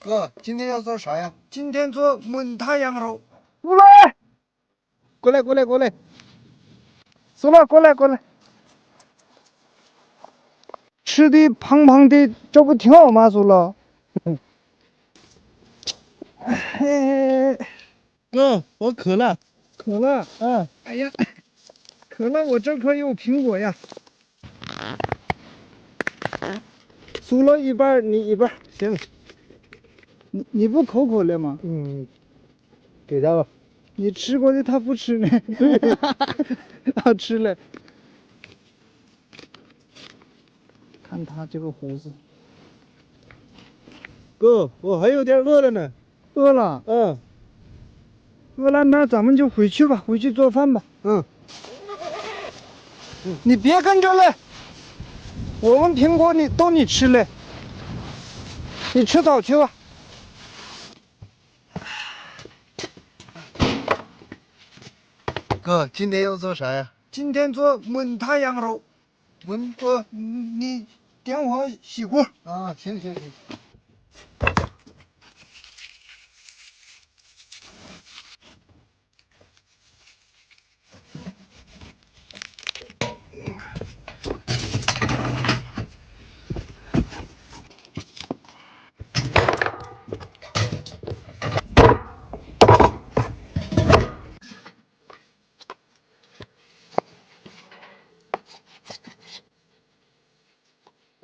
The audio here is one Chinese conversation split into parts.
哥，今天要做啥呀？今天做焖塔羊肉。过来，过来过来过来，苏来过来过来，吃的胖胖的，这不挺好吗？苏了，嘿，哥，我渴了。渴了，嗯，哎呀，渴了，我这可有苹果呀。苏了一半，你一半。行，你你不口渴了吗？嗯，给他吧。你吃过的他不吃呢。他吃了。看他这个胡子，哥，我还有点饿了呢。饿了，嗯饿了，那咱们就回去吧，回去做饭吧。嗯，你别跟着了，我们苹果你都你吃了，你吃早去吧。哥，今天要做啥呀？今天做焖太羊肉，焖哥。嗯你点火洗锅。啊，行行行。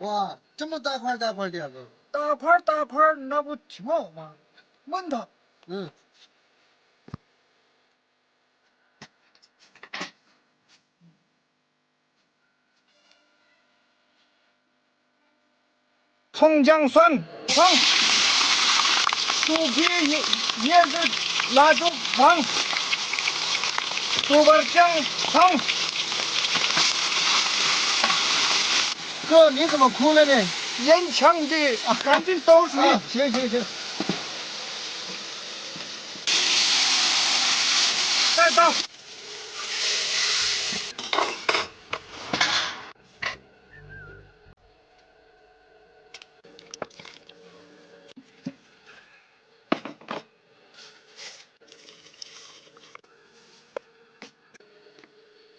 哇，这么大块大块的啊，哥。大块儿大块儿，那不挺好吗？焖它，嗯，葱姜蒜放，树皮叶叶子蜡烛放，豆瓣酱放。哥，你怎么哭了呢？烟呛的，赶紧倒水。啊，行行行。再倒。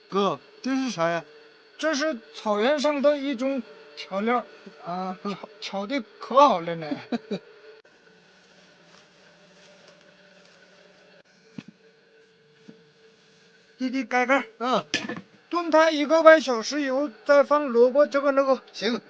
哥，这是啥呀？这是草原上的一种调料，啊，炒炒的可好了呢。弟弟盖盖儿，嗯，炖它一个半小时以后，再放萝卜这个那个。行。